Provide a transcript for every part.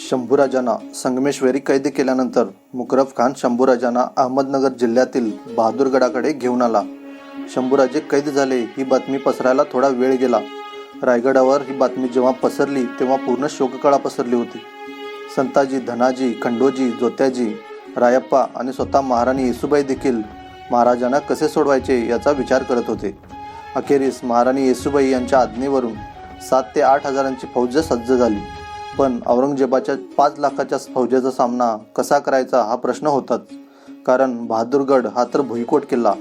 शंभूराजांना संगमेश्वरी कैद केल्यानंतर मुकरफ खान शंभूराजांना अहमदनगर जिल्ह्यातील बहादूरगडाकडे घेऊन आला. शंभूराजे कैद झाले ही बातमी पसरायला थोडा वेळ गेला. रायगडावर ही बातमी जेव्हा पसरली तेव्हा पूर्ण शोककळा पसरली होती. संताजी धनाजी खंडोजी जोत्याजी रायप्पा आणि स्वतः महाराणी येसुबाई देखील महाराजांना कसे सोडवायचे याचा विचार करत होते. अखेरीस महाराणी येसुबाई यांच्या आज्ञेवरून सात ते आठ हजारांची फौज सज्ज झाली. पण औरंगजेबाच्या पाच लाखाच्या फौजेचा सामना कसा करायचा हा प्रश्न होताच. कारण बहादूरगड हा तर भुईकोट किल्ला.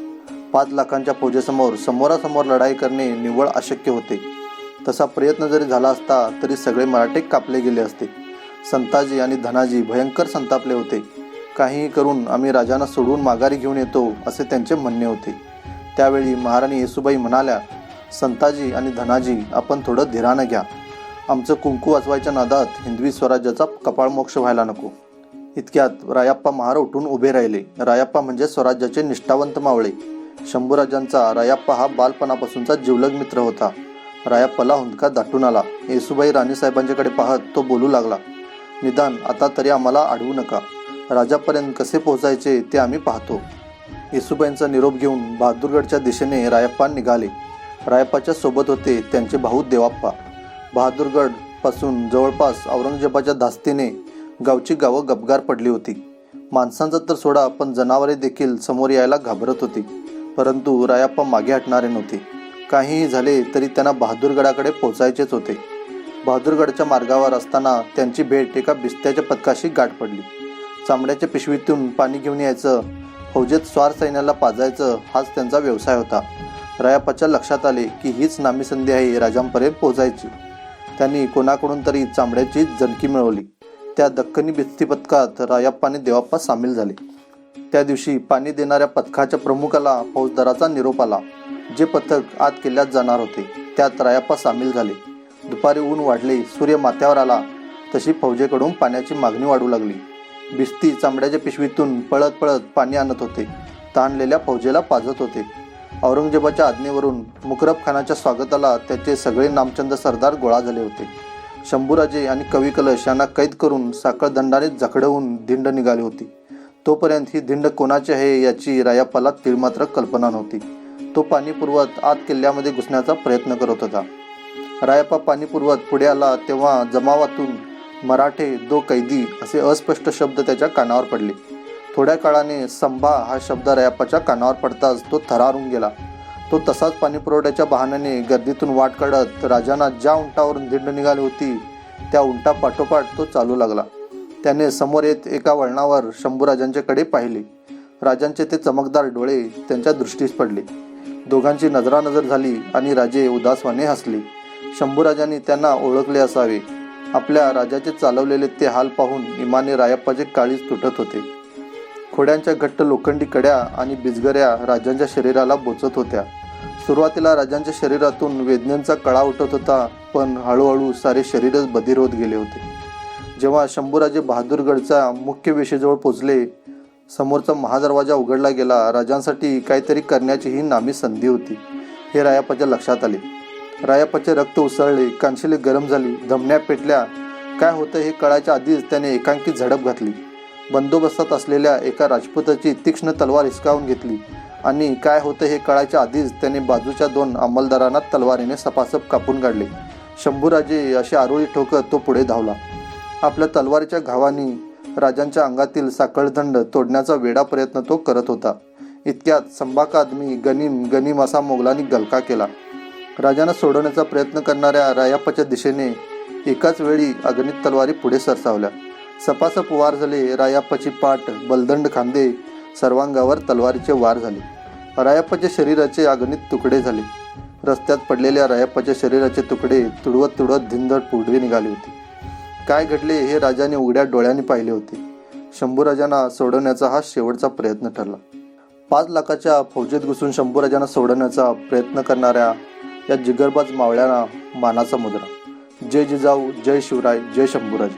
पाच लाखांच्या फौजेसमोर समोरासमोर लढाई करणे निव्वळ अशक्य होते. तसा प्रयत्न जरी झाला असता तरी सगळे मराठे कापले गेले असते. संताजी आणि धनाजी भयंकर संतापले होते. काहीही करून आम्ही राजांना सोडून माघारी घेऊन येतो असे त्यांचे म्हणणे होते. त्यावेळी महाराणी येसुबाई म्हणाल्या संताजी आणि धनाजी आपण थोडं धीरानं घ्या. आमचं कुंकू वाचवायच्या नादात हिंदवी स्वराज्याचा कपाळमोक्ष व्हायला नको. इतक्यात रायाप्पा महार उठून उभे राहिले. रायाप्पा म्हणजे स्वराज्याचे निष्ठावंत मावळे. शंभूराजांचा रायाप्पा हा बालपणापासूनचा जिवलग मित्र होता. रायाप्पाला हुंदका दाटून आला. येसुबाई राणीसाहेबांच्याकडे पाहत तो बोलू लागला निदान आता तरी आम्हाला अडवू नका. राजापर्यंत कसे पोहोचायचे ते आम्ही पाहतो. येसुबाईंचा निरोप घेऊन बहादूरगडच्या दिशेने रायप्पा निघाले. रायप्पाच्या सोबत होते त्यांचे भाऊ देवाप्पा. बहादूरगडपासून जवळपास औरंगजेबाच्या धास्तीने गावची गावं गबगार पडली होती. माणसांचा तर सोडा पण जनावरे देखील समोर यायला घाबरत होती. परंतु रायाप्पा मागे हटणारे नव्हते. काहीही झाले तरी त्यांना बहादूरगडाकडे पोचायचेच होते. बहादूरगडच्या मार्गावर असताना त्यांची भेट एका बिस्त्याच्या पथकाशी गाठ पडली. चामड्याच्या पिशवीतून पाणी घेऊन यायचं फौजेत स्वार सैन्याला पाजायचं हाच त्यांचा व्यवसाय होता. रायाप्पाच्या लक्षात आले की हीच नामी संधी आहे राजांपर्यंत पोहोचायची. त्यांनी कोणाकडून तरी चामड्याची जनकी मिळवली. त्या दख्खनी भित्ती पथकात रायाप्पा आणि देवाप्पा सामील झाले. त्या दिवशी पाणी देणाऱ्या पथकाच्या प्रमुखाला फौजदाराचा निरोप आला जे पथक आत किल्ल्यात जाणार होते. त्यात रायाप्पा सामील झाले. दुपारी ऊन वाढले सूर्य माथ्यावर आला तशी फौजेकडून पाण्याची मागणी वाढू लागली. बिस्ती चामड्याच्या पिशवीतून पळत पळत पाणी आणत होते. ताणलेल्या फौजेला पाजत होते. औरंगजेबाच्या आज्ञेवरून मुकरब खानाच्या स्वागताला त्याचे सगळे नामचंद सरदार गोळा झाले होते. शंभूराजे आणि कवी कलश यांना कैद करून साखळदंडाने जखडवून धिंड निघाली होती. तोपर्यंत ही धिंड कोणाची आहे याची रायापाला तिळमात्र कल्पना नव्हती. तो पाणी पुरवत आत किल्ल्यामध्ये घुसण्याचा प्रयत्न करत होता. रायप्पा पाणी पुरवत पुढे आला तेव्हा जमावातून मराठे दो कैदी असे अस्पष्ट शब्द त्याच्या कानावर पडले. थोड्या काळाने संभा हा शब्द रायप्पाच्या कानावर पडताच तो थरारून गेला. तो तसाच पाणीपुरवठ्याच्या बहाण्याने गर्दीतून वाट काढत राजांना ज्या उंटावरून धिंड निघाली होती त्या उंटा पाठोपाठ तो चालू लागला. त्याने समोर येत एका वळणावर शंभूराजांच्याकडे पाहिले. राजांचे ते चमकदार डोळे त्यांच्या दृष्टीस पडले. दोघांची नजरानजर झाली आणि राजे उदासवाने हसले. शंभूराजांनी त्यांना ओळखले असावे. आपल्या राजाचे चालवलेले ते हाल पाहून इमाने रायप्पाचे काळीच तुटत होते. खोड्यांच्या घट्ट लोखंडी कड्या आणि बिजगऱ्या राजांच्या शरीराला बोचत होत्या. सुरुवातीला राजांच्या शरीरातून वेदनेंचा कळा उठत होता पण हळूहळू सारे शरीरच बधीर होत गेले होते. जेव्हा शंभूराजे बहादूरगडचा मुख्य वेशेजवळ पोचले समोरचा महादरवाजा उघडला गेला राजांसाठी काहीतरी करण्याची ही नामी संधी होती हे रायापाच्या लक्षात आले. रायापाचे रक्त उसळले कांशिले गरम झाली धमण्या पेटल्या. काय होतं हे कळायच्या आधीच त्याने एकांकी झडप घातली. बंदोबस्तात असलेल्या एका राजपुताची तीक्ष्ण तलवार हिसकावून घेतली. आणि काय होतं हे कळायच्या आधीच त्याने बाजूच्या दोन अंमलदारांना तलवारीने सपासप कापून काढले. शंभूराजे अशी आरोळी ठोकत तो पुढे धावला. आपल्या तलवारीच्या घावानी राजांच्या अंगातील साखळदंड तोडण्याचा वेडा प्रयत्न तो करत होता. इतक्यात संभाका आदमी गनिम गनिम असा मोगलांनी गलका केला. राजांना सोडवण्याचा प्रयत्न करणाऱ्या रायाप्पाच्या दिशेने एकाच वेळी अगणित तलवारी पुढे सरसावल्या. सपासप वार झाले रायाप्पाची पाठ बलदंड खांदे सर्वांगावर तलवारीचे वार झाले. रायाप्पाच्या शरीराचे अगणित तुकडे झाले. रस्त्यात पडलेल्या रायाप्पाच्या शरीराचे तुकडे तुडवत तुडवत धिंदड पुढे निघाले होते. काय घडले हे राजाने उघड्या डोळ्यांनी पाहिले होते. शंभूराजांना सोडवण्याचा हा शेवटचा प्रयत्न ठरला. पाच लाखाच्या फौजेत घुसून शंभूराजांना सोडवण्याचा प्रयत्न करणाऱ्या या जिगरबाज मावळ्यांना मानाचा मुद्रा. जय जिजाऊ जय शिवराय जय शंभूराज.